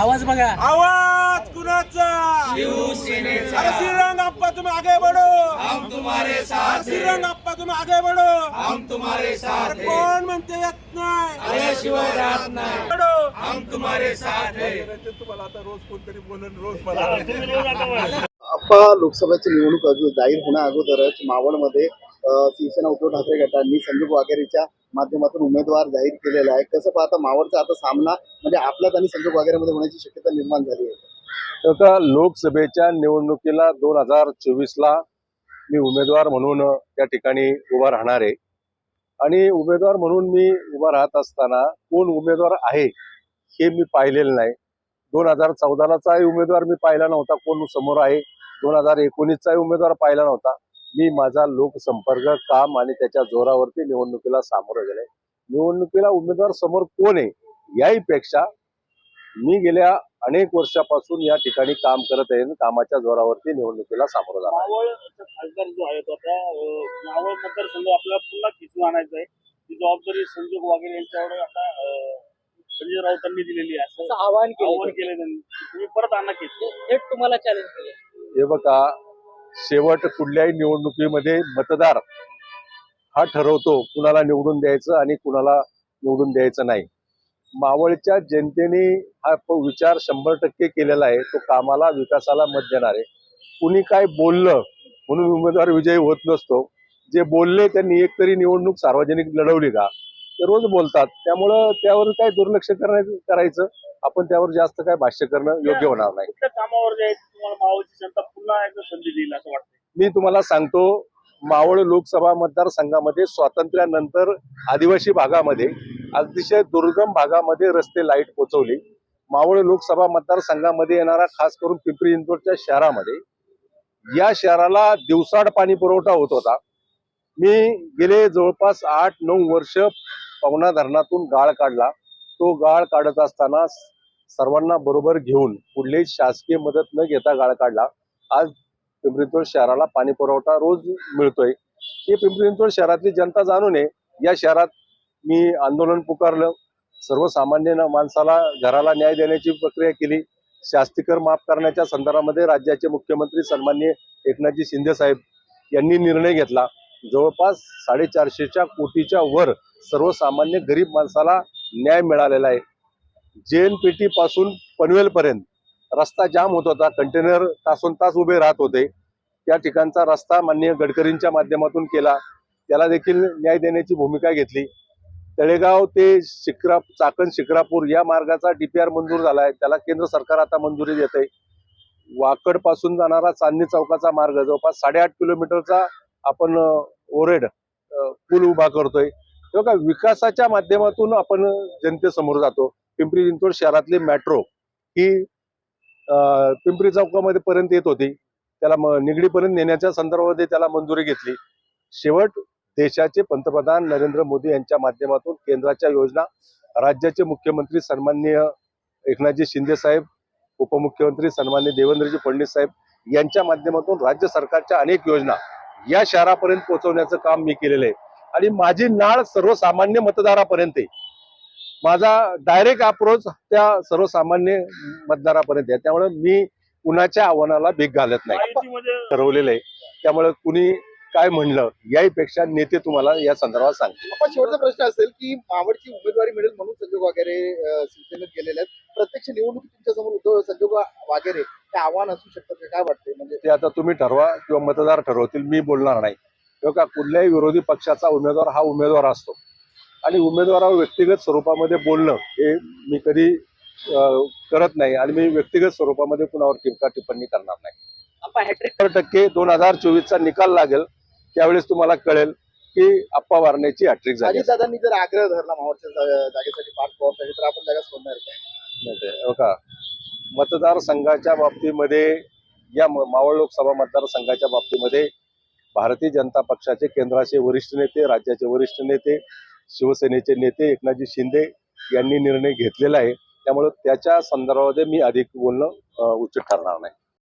आवाज बघा. आवाज कुणाचा? शिवसेनेचा. अरे श्रीरंग अप्पा तुम्ही आगे बढ़ो. हम तुम्हारे साथ हैं. श्रीरंग अप्पा तुम्ही आगे बढ़ो. हम तुम्हारे साथ हैं. कोण म्हणते येत नाही? अरे शिवाय राहत नाही. बढ़ो. हम तुम्हारे साथ हैं. तुम्हाला आता रोज कोणतरी बोलून रोज मला. आप्पा लोकसभेची निवडणूक अजून जाहीर होण्या अगोदरच मावळमध्ये शिवसेना उद्धव ठाकरे गटांनी संदीप वाघेरेच्या माध्यमातून उमेदवार जाहीर केलेला आहे. कसं पाहता मावळचा आता सामना म्हणजे आपल्यात आणि संजोग वगैरेमध्ये होण्याची शक्यता निर्माण झाली आहे. आता लोकसभेच्या निवडणुकीला दोन हजार चोवीस ला मी उमेदवार म्हणून त्या ठिकाणी उभा राहणार आहे. आणि उमेदवार म्हणून मी उभा राहत असताना कोण उमेदवार आहे हे मी पाहिलेलं नाही. दोन हजार चौदालाचाही उमेदवार मी पाहिला नव्हता कोण समोर आहे. दोन हजार एकोणीसचाही उमेदवार पाहिला नव्हता. मी माझा लोकसंपर्क काम आणि त्याच्या जोरावरती निवडणुकीला सामोरं गेले निवडणुकीला उमेदवार समोर कोण आहे याही पेक्षा मी गेल्या अनेक वर्षापासून या ठिकाणी काम करत आहे आणि कामाच्या जोरावरती निवडणुकीला सामोरं जाणार खासदार जो आहे तो आता मावळ मतदारसंघ आपल्याला पुन्हा खिचून आणायचा आहे. ती जबाबदारी संजोग वगैरे यांच्यावर आता संजय राऊतांनी दिलेली आहे. असं आवाहन आव्हान केलं केलं त्यांनी. तुम्ही परत आणा खिच थेट तुम्हाला चॅलेंज केलं हे बघा शेवट कुठल्याही निवडणुकीमध्ये मतदार हा ठरवतो कुणाला निवडून द्यायचं आणि कुणाला निवडून द्यायचं नाही. मावळच्या जनतेने हा विचार शंभर टक्के केलेला आहे. तो कामाला विकासाला मत देणार. आहे कुणी काय बोललं म्हणून उमेदवार विजयी होत नसतो. जे बोलले त्यांनी एकतरी निवडणूक सार्वजनिक लढवली का? ते रोज बोलतात. त्यामुळं त्यावर काय दुर्लक्ष करण्याचं करायचं? आपण त्यावर जास्त काय भाष्य करणं योग्य होणार नाही. कामावर मावळची जनता पुन्हा एकदा संधी मी तुम्हाला सांगतो मावळ लोकसभा मतदारसंघामध्ये स्वातंत्र्यानंतर आदिवासी भागामध्ये अतिशय दुर्गम भागामध्ये रस्ते लाइट पोचवली. मावळ लोकसभा मतदारसंघामध्ये येणारा खास करून पिंपरी चिंचवडच्या शहरामध्ये या शहराला दिवसाड पाणी पुरवठा होत होता. मी गेले जवळपास आठ नऊ वर्ष पवना धरणातून गाळ काढला. तो गाळ काढत असताना सर्वांना बरोबर घेऊन कुठलीही शासकीय मदत न घेता गाळ काढला. आज पिंपरी चिंचवड शहराला पाणी पुरवठा रोज मिळतोय. हे पिंपरी चिंचवड शहरातली जनता जाणू नये. या शहरात मी आंदोलन पुकारलं. सर्वसामान्य माणसाला घराला न्याय देण्याची प्रक्रिया केली. शास्तीकर माफ करण्याच्या संदर्भामध्ये राज्याचे मुख्यमंत्री सन्मान्य एकनाथजी शिंदे साहेब यांनी निर्णय घेतला. जवळपास साडेचारशेच्या कोटीच्या वर सर्वसामान्य गरीब माणसाला न्याय मिळालेला आहे. जेएनपीटी पासून पनवेलपर्यंत रस्ता जाम होत होता. कंटेनर तासोन तास उभे राहत होते. त्या ठिकाणचा रस्ता माननीय गडकरींच्या माध्यमातून केला. त्याला देखील न्याय देण्याची भूमिका घेतली. तळेगाव ते शिक्रा चाकण शिक्रापूर या मार्गाचा डीपीआर मंजूर झाला आहे त्याला केंद्र सरकार आता मंजुरी देत आहे वाकडपासून जाणारा चांदणी चौकाचा मार्ग जवळपास साडेआठ किलोमीटरचा आपण ओरेड पूल उभा करतोय. तेव्हा का विकासाच्या माध्यमातून आपण जनतेसमोर जातो. पिंपरी चिंचवड शहरातली मेट्रो ही पिंपरी चौकामध्ये पर्यंत येत होती. त्याला निगडीपर्यंत नेण्याच्या संदर्भामध्ये त्याला मंजुरी घेतली. शेवट देशाचे पंतप्रधान नरेंद्र मोदी यांच्या माध्यमातून केंद्राच्या योजना राज्याचे मुख्यमंत्री सन्माननीय एकनाथजी शिंदे साहेब उपमुख्यमंत्री सन्मान्य देवेंद्रजी फडणवीस साहेब यांच्या माध्यमातून राज्य सरकारच्या अनेक योजना या शहरापर्यंत पोहोचवण्याचं काम मी केलेलं आहे. आणि माझी नाळ सर्वसामान्य मतदारापर्यंत आहे. माझा डायरेक्ट अप्रोच त्या सर्वसामान्य मतदारापर्यंत आहे. त्यामुळे मी कुणाच्या आव्हानाला भीक घालत नाही. ठरवलेलं आहे. त्यामुळे कुणी काय म्हणलं याहीपेक्षा नेते तुम्हाला या संदर्भात सांगतील. शेवटचा प्रश्न असेल की मावळची उमेदवारी मिळेल म्हणून संजोग वाघेरे अ, शिवसेनेत गेलेले आहेत. प्रत्यक्ष निवडणुकीत तुमच्यासमोर उद्धव संजोग वाघेरे हे आव्हान असू शकतं का? काय वाटतंय? म्हणजे ते आता तुम्ही ठरवा किंवा मतदार ठरवतील मी बोलणार नाही. किंवा का कुठल्याही विरोधी पक्षाचा उमेदवार हा उमेदवार असतो. आणि उमेदवारावर व्यक्तिगत स्वरूपामध्ये बोलणं हे मी कधी करत नाही आणि मी व्यक्तिगत स्वरूपामध्ये कुणावर टीका टिप्पणी करणार नाही. आप्पा हॅट्रिक टक्के दोन हजार चोवीसचा निकाल लागेल त्यावेळेस तुम्हाला कळेल की अप्पा वारण्याची हॅट्रिक झाली. अजितदादांनी जर आग्रह धरला मावळच्या जागेसाठी तर आपण जागा सोडणार काय नाही ते, हो का? मतदारसंघाच्या बाबतीमध्ये या मावळ लोकसभा मतदारसंघाच्या बाबतीमध्ये भारतीय जनता पक्षाचे केंद्राचे वरिष्ठ नेते राज्याचे वरिष्ठ नेते शिवसेनेचे नेते एकनाथजी शिंदे यांनी निर्णय घेतलेला आहे. त्यामुळे त्याच्या संदर्भामध्ये मी अधिक बोलणं उचित ठरणार नाही.